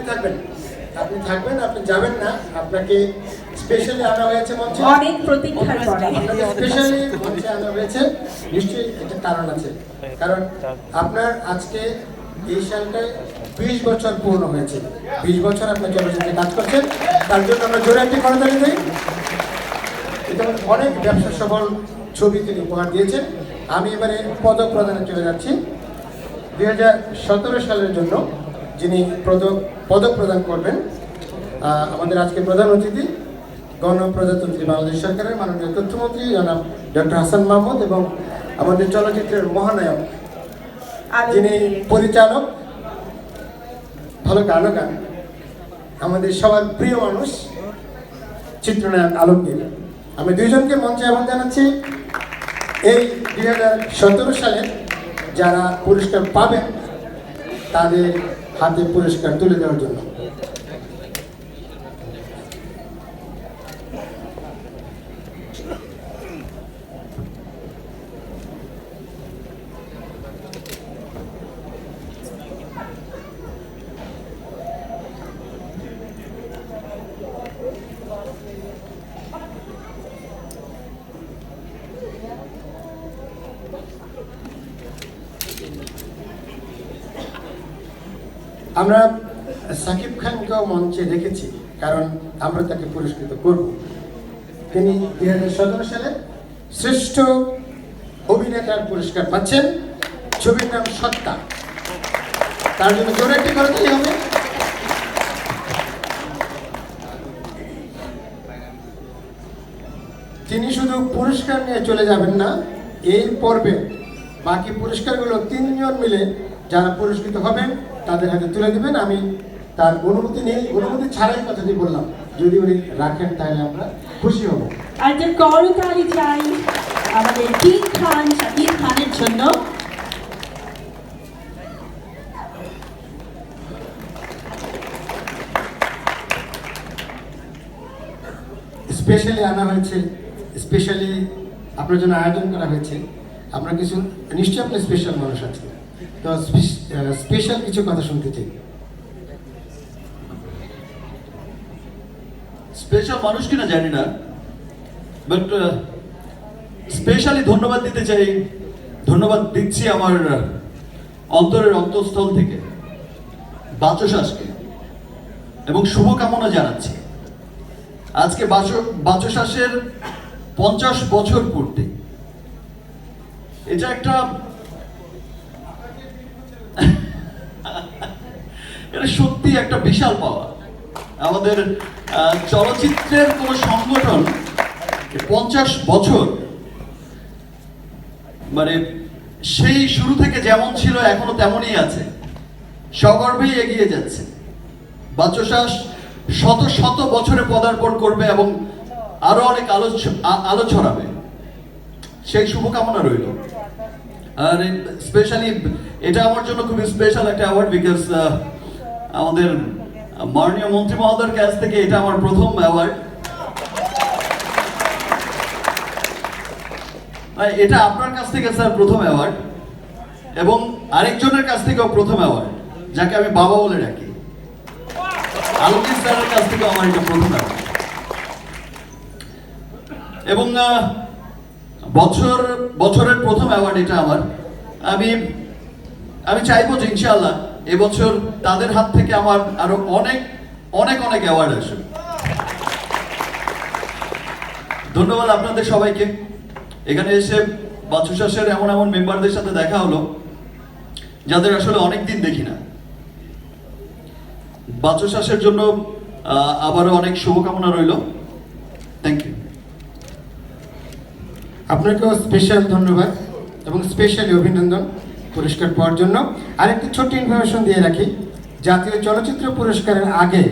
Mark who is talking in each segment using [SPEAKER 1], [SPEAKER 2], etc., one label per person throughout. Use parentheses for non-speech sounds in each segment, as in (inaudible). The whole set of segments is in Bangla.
[SPEAKER 1] আপনি থাকবেন। আপনি থাকবেন আপনি যাবেন না। আপনাকে স্পেশালি আনা হয়েছে মঞ্চে।
[SPEAKER 2] অনেক প্রতীক্ষার পরে।
[SPEAKER 1] আপনাকে স্পেশালি মঞ্চে আনা হয়েছে। নিশ্চয়ই একটা কারণ আছে। কারণ আপনার আজকে এই সালটায় বিশ বছর পূর্ণ হয়েছে। বিশ বছর আপনার চলচ্চিত্রে কাজ করছেন। তার জন্য আমরা জোরে একটি করতালি দিই এটা অনেক ব্যবসা সফল ছবি তিনি উপহার দিয়েছেন। আমি এবারে পদক প্রদানে চলে যাচ্ছি। দুই হাজার সতেরো সালের জন্য যিনি পদক পদক প্রদান করবেন। আমাদের আজকে প্রধান অতিথি গণপ্রজাতন্ত্রী বাংলাদেশ সরকারের মাননীয় তথ্যমন্ত্রী জনাব ডক্টর হাসান মাহমুদ এবং আমাদের চলচ্চিত্রের মহানায়ক যিনি পরিচালক ভালো গানও গান। আমাদের সবার প্রিয় মানুষ চিত্রনায়ক আলমগীর। আমি দুইজনকে মঞ্চে আহ্বান জানাচ্ছি। এই দুই হাজার সতেরো সালে যারা পুরস্কার পাবেন তাদের হাতে পুরস্কার তুলে দেওয়ার জন্য আমরা সাকিব খানকেও মঞ্চে রেখেছি কারণ আমরা তাকে পুরস্কৃত করব। তিনি দুই হাজার সতেরো সালে শ্রেষ্ঠ অভিনেতার পুরস্কার পাচ্ছেন। ছবির নাম সত্তা। তার জন্য জোরে একটি করে দিলেই হবে। তিনি শুধু পুরস্কার নিয়ে চলে যাবেন না, এই পর্বে বাকি পুরস্কারগুলো তিনজন মিলে যারা পুরস্কৃত হবেন তাদের হাতে তুলে দেবেন আমি তার অনুমতি নেই। অনুমতি ছাড়াই কথাটি বললাম। যদি উনি রাখেন তাহলে আমরা খুশি হব।
[SPEAKER 2] আর করতালি চাই আমাদের কিং খান শাকিব খানের জন্য।
[SPEAKER 1] স্পেশালি আনা হয়েছে স্পেশালি আপনার জন্য আয়োজন করা হয়েছে। আপনার কিছু নিশ্চয়ই আপনি স্পেশাল মানুষ আছে। স্পেশাল কিছু কথা শুনতে চাই।
[SPEAKER 3] স্পেশাল মানুষ কিনা জানি না বাট স্পেশালি ধন্যবাদ দিতে চাই। ধন্যবাদ দিচ্ছি আমার অন্তরের অন্তঃস্থল থেকে বাচশ্বাসকে এবং শুভকামনা জানাচ্ছি। আজকে বাচশ্বাসের পঞ্চাশ বছর পূর্তি। এটা একটা (laughs) এটা সত্যি একটা বিশাল পাওয়া আমাদের চলচ্চিত্রের কোনো সংগঠন পঞ্চাশ বছর মানে সেই শুরু থেকে যেমন ছিল, এখনও তেমনই আছে। সগর্বেই এগিয়ে যাচ্ছে। বাচ্চশ্বাস শত শত বছরে পদার্পণ করবে এবং আরও অনেক আলো আলো ছড়াবে। সেই শুভকামনা রইল। আর স্পেশালি এটা আমার জন্য খুবই স্পেশাল একটা অ্যাওয়ার্ড বিকজ আমাদের মাননীয় মন্ত্রী মহোদয়ের কাছ থেকে এটা আমার প্রথম অ্যাওয়ার্ড এটা আপনার কাছ থেকে স্যার প্রথম অ্যাওয়ার্ড এবং আরেকজনের কাছ থেকেও প্রথম অ্যাওয়ার্ড যাকে আমি বাবা বলে ডাকি। আলমগীর স্যারের কাছ থেকে আমার এটা প্রথম অ্যাওয়ার্ড এবং বছর, বছরের প্রথম অ্যাওয়ার্ড এটা আমার। আমি আমি চাইব যে ইনশাআল্লাহ এবছর তাদের হাত থেকে আমার আরও অনেক অনেক অনেক অ্যাওয়ার্ড আসবে ধন্যবাদ আপনাদের সবাইকে। এখানে এসে বাচুশাসের এমন এমন মেম্বারদের সাথে দেখা হলো, যাদের আসলে অনেক দিন দেখি না। বাচুশাসের জন্য আবারও অনেক শুভকামনা রইল। থ্যাংক ইউ
[SPEAKER 1] আপনাকেও স্পেশাল ধন্যবাদ এবং স্পেশালি অভিনন্দন। পুরস্কার পাওয়ার জন্য আরেকটি ছোট্ট ইনফরমেশন দিয়ে রাখি। জাতীয় চলচ্চিত্র পুরস্কারের আগে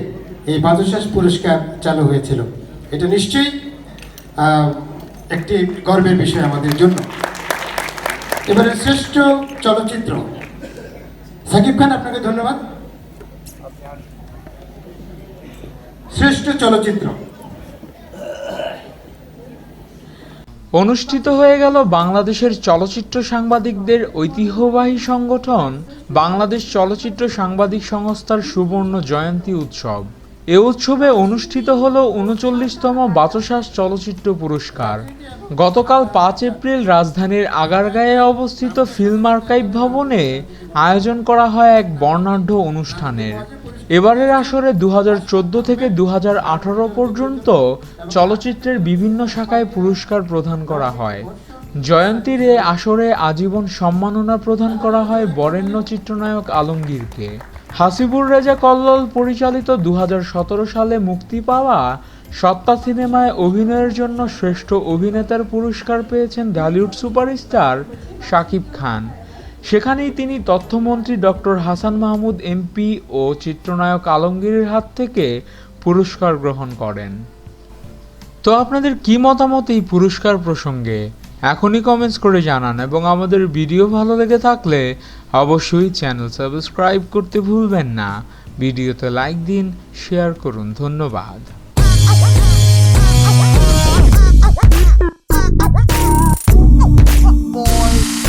[SPEAKER 1] এই বাদশাস পুরস্কার চালু হয়েছিল। এটা নিশ্চয়ই একটি গর্বের বিষয় আমাদের জন্য। এবারে শ্রেষ্ঠ চলচ্চিত্র। সাকিব খান, আপনাকে ধন্যবাদ। শ্রেষ্ঠ চলচ্চিত্র।
[SPEAKER 4] অনুষ্ঠিত হয়ে গেল বাংলাদেশের চলচ্চিত্র সাংবাদিকদের ঐতিহ্যবাহী সংগঠন, বাংলাদেশ চলচ্চিত্র সাংবাদিক সংস্থার সুবর্ণ জয়ন্তী উৎসব। এ উৎসবে অনুষ্ঠিত হল উনচল্লিশতম বাচসাস চলচ্চিত্র পুরস্কার। গতকাল পাঁচ এপ্রিল রাজধানীর আগারগাঁয়ে অবস্থিত ফিল্ম আর্কাইভ ভবনে আয়োজন করা হয় এক বর্ণাঢ্য অনুষ্ঠানের। এবারের আসরে দু হাজার চোদ্দ থেকে দু হাজার আঠারো পর্যন্ত চলচ্চিত্রের বিভিন্ন শাখায় পুরস্কার প্রদান করা হয়। জয়ন্তীর এ আসরে আজীবন সম্মাননা প্রদান করা হয় বরেণ্য চিত্রনায়ক আলমগীরকে। হাসিবুর রেজা কল্লোল পরিচালিত দু হাজার সতেরো সালে মুক্তি পাওয়া সত্তা সিনেমায় অভিনয়ের জন্য শ্রেষ্ঠ অভিনেতার পুরস্কার পেয়েছেন ঢালিউড সুপারস্টার শাকিব খান। সেখানেই তিনি তথ্যমন্ত্রী ডক্টর হাসান মাহমুদ, এমপি ও চিত্রনায়ক আলমগীরের হাত থেকে পুরস্কার গ্রহণ করেন। তো আপনাদের কি মতামত এই পুরস্কার প্রসঙ্গে? এখনই কমেন্টস করে জানান এবং আমাদের ভিডিও ভালো লেগে থাকলে অবশ্যই চ্যানেল সাবস্ক্রাইব করতে ভুলবেন না। ভিডিওতে লাইক দিন শেয়ার করুন। ধন্যবাদ। Boy.